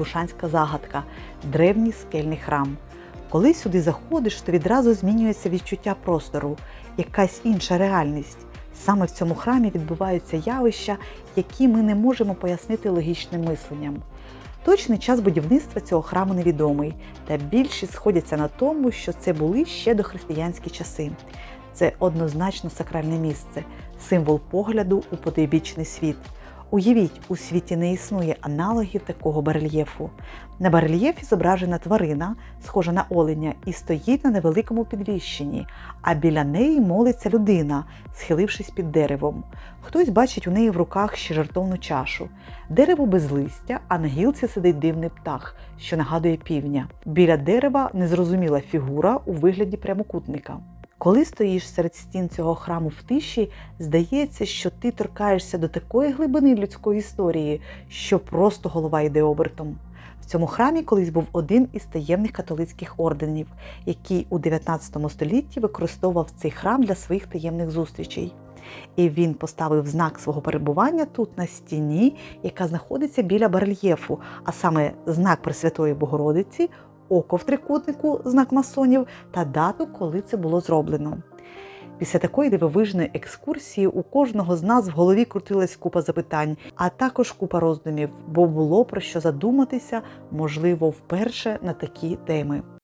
бушанська загадка древній скельний храм. Коли сюди заходиш, то відразу змінюється відчуття простору, якась інша реальність. Саме в цьому храмі відбуваються явища, які ми не можемо пояснити логічним мисленням. Точний час будівництва цього храму невідомий, та більшість сходяться на тому, що це були ще дохристиянські часи. Це однозначно сакральне місце, символ погляду у потойбічний світ. Уявіть, у світі не існує аналогів такого барельєфу. На барельєфі зображена тварина, схожа на оленя, і стоїть на невеликому підвищенні, а біля неї молиться людина, схилившись під деревом. Хтось бачить у неї в руках ще жартовну чашу. Дерево без листя, а на гілці сидить дивний птах, що нагадує півня. Біля дерева незрозуміла фігура у вигляді прямокутника. Коли стоїш серед стін цього храму в тиші, здається, що ти торкаєшся до такої глибини людської історії, що просто голова йде обертом. В цьому храмі колись був один із таємних католицьких орденів, який у 19 столітті використовував цей храм для своїх таємних зустрічей. І він поставив знак свого перебування тут на стіні, яка знаходиться біля барельєфу, а саме знак Пресвятої Богородиці, око в трикутнику, знак масонів та дату, коли це було зроблено. Після такої дивовижної екскурсії у кожного з нас в голові крутилась купа запитань, а також купа роздумів, бо було про що задуматися, можливо, вперше на такі теми.